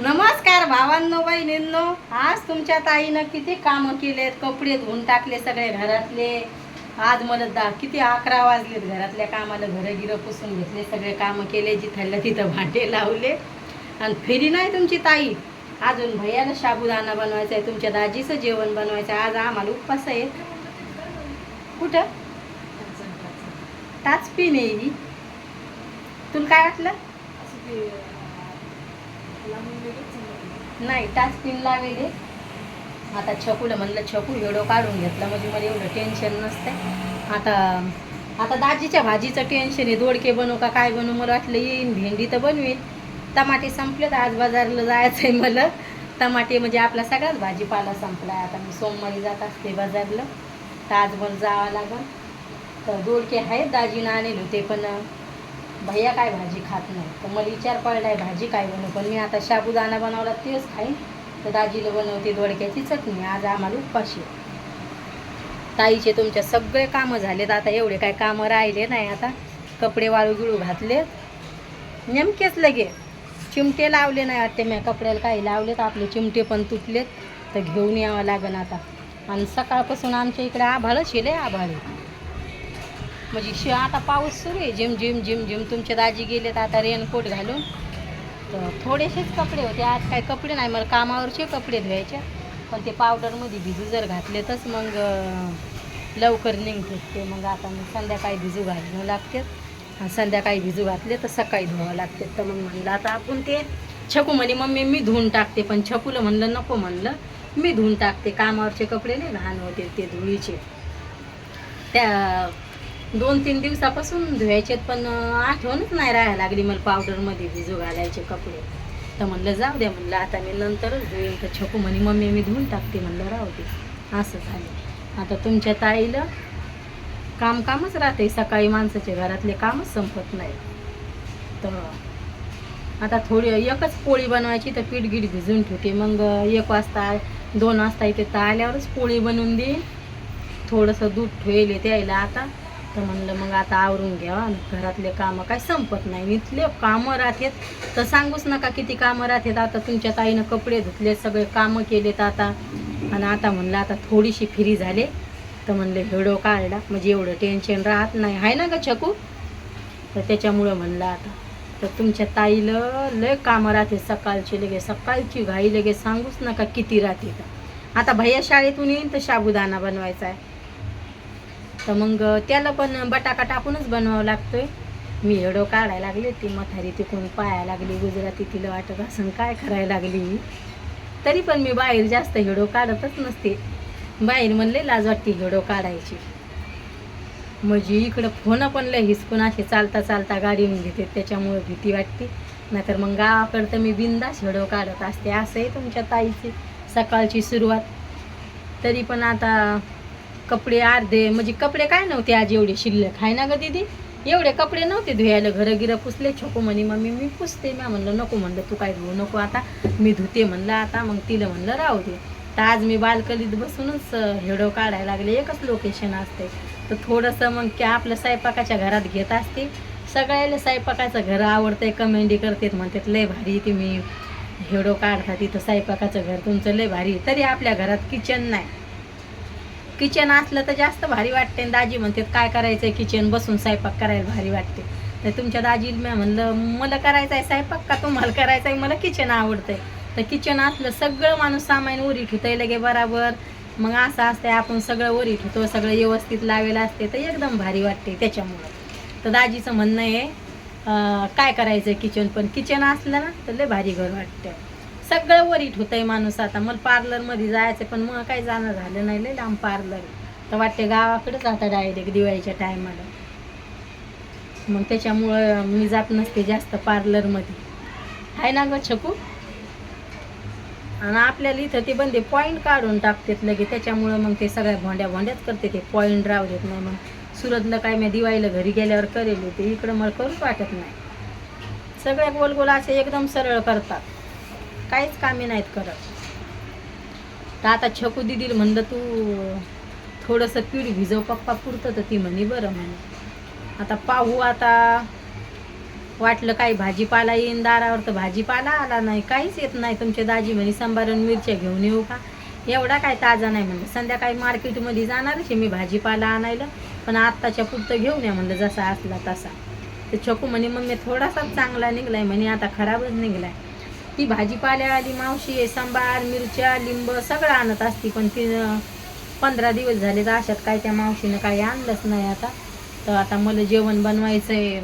नमस्कार भावांनो बहिणींनो. आज तुमच्या ताईनं किती कामं केलेत? कपडे धुवून टाकले सगळे घरातले. आज मला दा किती अकरा वाजलेत घरातल्या कामाला. घरं गिरं पुसून घेतले सगळे कामं केले जिथल्या तिथं भांडे लावले. आणि फेरी नाही तुमची ताई. अजून भैयाला साबुदाणा बनवायचा आहे तुमच्या दाजीचं जेवण बनवायचं आहे. आज आम्हाला उपवास आहे. कुठं? टाच पिणे तुला काय वाटलं? नाही टाच पिन लावेले. आता छकूला म्हणलं छकू एवढं काढून घेतला म्हणजे मला एवढं टेन्शन नसतंय. आता आता दाजीच्या भाजीचं टेन्शन आहे. दोडके बनवू का काय बनवू? मला वाटलं येईन भेंडी तर बनवेल टमाटे संपले तर आज बाजारला जायचं आहे मला. टमाटे म्हणजे आपला सगळाच भाजीपाला संपला आहे आता मी सोमवारी जात असते बाजारला. तर आज जावं लागेल. तर दोडके आहेत दाजीनं आणले होते पण भैया काय भाजी खात नाही. तर मला विचार पडलाय भाजी काय बनवू? पण मी आता साबुदाणा बनवला तेच खाईन. तर दाजीला बनवते दोडक्याची चटणी आज आम्हाला उपाशी ताईचे तुमच्या सगळे कामं झालेत आता एवढे काय कामं राहिले नाही आता. कपडे वाळू गिळू घातले नेमकेच लगे चिमटे लावले नाही वाटते. मी कपड्याला काही लावलेत आपले चिमटे पण तुटलेत. तर घेऊन यावं लागेल आता. आणि सकाळपासून आमच्या इकडे आभाळच शिले आभाळ म्हणजे शि आता पाऊस सुरू आहे. जिम जिम जिम जिम तुमचे दाजी गेलेत आता रेनकोट घालून. तर थोडेसेच कपडे होते. आज काय कपडे नाही. मला कामावरचे कपडे धुवायचे. पण ते पावडरमध्ये भिजू जर घातले तरच मग लवकर निघते. ते मग आता मग संध्याकाळी भिजू घालावं लागते. आणि संध्याकाळी भिजू घातले तर सकाळी धुवावं लागते. तर मग म्हणलं आता आपण ते छकू म्हणे मम्मी मी धुवून टाकते. पण छकूला म्हणलं नको म्हणलं. मी धुवून टाकते. कामावरचे कपडे नाही घाण होते ते धुळीचे. त्या दोन तीन दिवसापासून धुवायचे पण आठवणच नाही राहायला लागली मला पावडरमध्ये भिजू घालायचे कपडे. तर म्हणलं जाऊ द्या म्हणलं आता मी नंतरच धुईन. तर छकू म्हणे मम्मी मी धुवून टाकते म्हणलं राहू दे. असं झालं. आता तुमच्या ताईला काम कामच राहते सकाळी माणसाच्या घरातले कामच संपत नाही. तर आता थोडी एकच पोळी बनवायची तर पीठ गीठ भिजून ठेवते. मग एक वाजता दोन वाजता इथे तर आल्यावरच पोळी बनवून देईन. थोडंसं दूध ठेवले त्यायला आता. तर म्हणलं मग आता आवरून घ्यावा घरातले कामं काय संपत नाही. इथले कामं राहतात. तर सांगूच नका किती कामं राहतात. आता तुमच्या ताईनं कपडे धुतले सगळे कामं केलेत आता. आणि आता म्हणलं आता थोडीशी फ्री झाले. तर म्हणलं हेडो काढला. म्हणजे एवढं टेन्शन राहत नाही. आहे ना ग छकू? तर त्याच्यामुळं म्हणलं आता तर तुमच्या ताईला लय कामं राहते सकाळची लगे सकाळची घाई लगे. सांगूच नका किती राहते तर आता भैया शाळेतून येईन तर साबुदाणा बनवायचा आहे. तर मग त्याला पण बटाका टाकूनच बनवावं लागतोय. मी हेडो काढायला लागले ती मथारी तिकडून पाया लागली गुजराती तिला वाटत असं काय करायला लागली. मी तरी पण मी बाहेर जास्त हेडो काढतच नसते. बाहेर म्हणले लाज वाटते हेडो काढायची. म्हणजे इकडं फोन पण लय हिसकून असे चालता चालता गाडीने घेते त्याच्यामुळे भीती वाटते. नाहीतर मग गावाकडं तर मी बिंदास हेडो काढत असते असंही तुमच्या ताईची सकाळची सुरुवात. तरी पण आता कपडे अर्धे म्हणजे कपडे काय नव्हते आज एवढे शिल्लक आहे ना ग दीदी? एवढे कपडे नव्हते धुयाला घरं गिरं पुसले छोको म्हणे मम्मी मी पुसते. मी म्हणलं नको म्हणलं तू काय धुवू नको आता मी धुते म्हणलं आता मग तिला म्हणलं राहू दे. तर आज मी बालकलीत बसूनच हेडो काढायला लागले एकच लोकेशन असते. तर थोडंसं मग की आपल्या स्वयंपाकाच्या घरात घेत असते सगळ्याला स्वयंपाकाचं घर आवडतंय कमेंडी करतात म्हणतात लय भारी तुम्ही हेडो काढता तिथं स्वयंपाकाचं घर तुमचं लय भारी तरी आपल्या घरात किचन नाही. किचन असलं तर जास्त भारी वाटते. आणि दाजी म्हणतात काय करायचं आहे किचन? बसून स्वयंपाक करायला भारी वाटते. तर तुमच्या दाजी म्हणलं मला करायचं आहे स्वयंपाक का तुम्हाला करायचं आहे मला किचन आवडतंय. तर किचन असलं सगळं माणूस सामान उरी ठेवतंय लगे बराबर. मग असं असतंय आपण सगळं वरी ठेवतो सगळं व्यवस्थित लावेलं असते तर एकदम भारी वाटते त्याच्यामुळं. तर दाजीचं म्हणणं आहे काय करायचं किचन? पण किचन असलं ना तर लय भारी घर वाटतं. सगळं वरीट होत आहे माणूस आता. मला पार्लरमध्ये जायचं पण मग काही जाणं झालं नाही. लय लांब पार्लर तर वाटते गावाकडेच आता डायरेक्ट दिवाळीच्या टायमाला मग त्याच्यामुळं मी जात नसते जास्त पार्लरमध्ये. आहे ना ग छकू आणि आपल्याला इथं ते बंदे पॉईंट काढून टाकतात लगे त्याच्यामुळं मग ते सगळ्या भोंड्या भोंड्याच करते ते पॉईंट राहू देत नाही. मग सुरतला काय मी दिवाळीला घरी गेल्यावर करेल ते इकडं मला करूच वाटत नाही. सगळ्या गोल गोल असे एकदम सरळ करतात. काहीच कामे नाहीत करत. तर आता छकू दिदील म्हणलं तू थोडंसं पीठ भिजव पप्पा पुरतं. तर ती म्हणे बरं म्हणे. आता पाहू आता. वाटलं काही भाजीपाला येईन दारावर तर भाजीपाला आला नाही काहीच येत नाही. तुमचे दाजी म्हणे सांबारून मिरच्या घेऊन येऊ का? एवढा काय ताजा नाही म्हणलं. संध्याकाळी मार्केटमध्ये जाणारच आहे मी भाजीपाला आणायला. पण आत्ताच्या पुरतं घेऊन या म्हणलं जसा असला तसा. ते छकू म्हणे मग मी थोडासा चांगला निघलाय. म्हणे आता खराबच निघलाय. ती भाजीपाल्यावाली मावशी आहे सांबार मिरच्या लिंब सगळं आणत असती. पण ती पंधरा दिवस झाले तर अशात काय त्या मावशीनं काही आणलंच नाही आता. तर आता मला जेवण बनवायचं आहे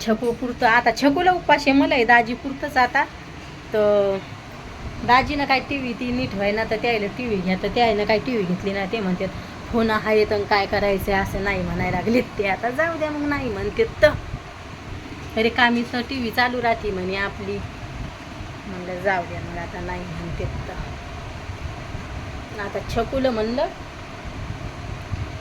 छकू पुरतं आता छकूला उपाशी आहे मला आहे दाजी पुरतंच आता. तर दाजीनं काय टी व्ही ती नीट व्हाय ना तर त्याला टी व्ही घ्या तर त्यानं काय टी व्ही घेतली ना ते म्हणतात फोन आहे तर काय करायचं असं नाही म्हणायला लागलेत ते. आता जाऊ द्या मग नाही म्हणतात तर. अरे टी व्ही चालू राहते म्हणे आपली. म्हणलं जाऊ द्या मला आता नाही म्हणते तर आता छकुलं म्हणलं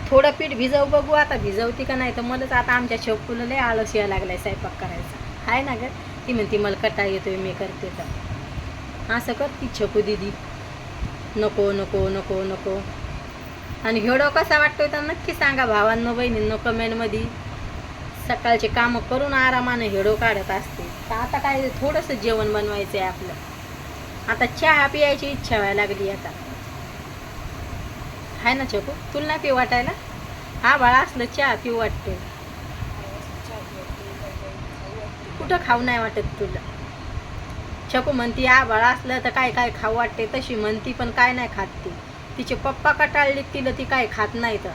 थोडं पीठ भिजव बघू आता भिजवते का नाही? तर मलाच आता आमच्या छकुलं लय आळस यायला लागलाय स्वयंपाक करायचा. आहे ना ग. ती म्हणते मला कटा येतोय मी करते तर. असं कर ती छकू दिदी. नको नको नको नको. आणि व्हिडिओ कसा वाटतोय तर नक्की सांगा भावांनो बहिणींनो कमेंटमध्ये सकाळचे कामं करून आरामाने हेडो काढत असते. तर आता काय थोडंसं जेवण बनवायचं आहे आपलं. आता चहा पियायची इच्छा व्हायला लागली आता. आहे ना चकू? तुला नाही पिऊ वाटायला? हा बाळा असलं चहा पिऊ वाटते कुठं खाऊ नाही वाटत तुला? छकू म्हणती हा बाळा असलं तर काय काय खाऊ वाटते तशी. म्हणती पण काय नाही खात ती. तिचे पप्पा कटाळले तिला ती काय खात नाही तर.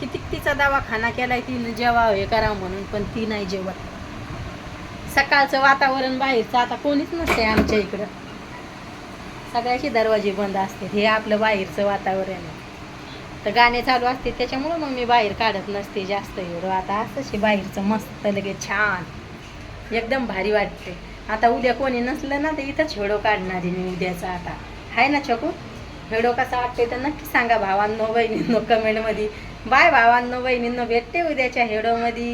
कितीक तिचा दवाखाना केलाय तिनं जेवाव हे करावं म्हणून पण ती नाही जेवत. सकाळचं वातावरण बाहेरचं आता कोणीच नसते आमच्या इकडं. सगळ्याचे दरवाजे बंद असते हे आपलं बाहेरचं वातावरण आहे. तर गाणे चालू असते त्याच्यामुळं मग मी बाहेर काढत नसते जास्त एवढं. आता असंच बाहेरचं मस्त लगे छान. एकदम भारी वाटते आता उद्या कोणी नसलं ना तर इथंच हेडो काढणार आहे मी उद्याचा आता. आहे ना छकू? हेडो कसा वाटते तर नक्की सांगा भावांनो बहिणींनो कमेंटमध्ये. बाय भावांनो बहिणींनो भेटते उद्याच्या हेडोमध्ये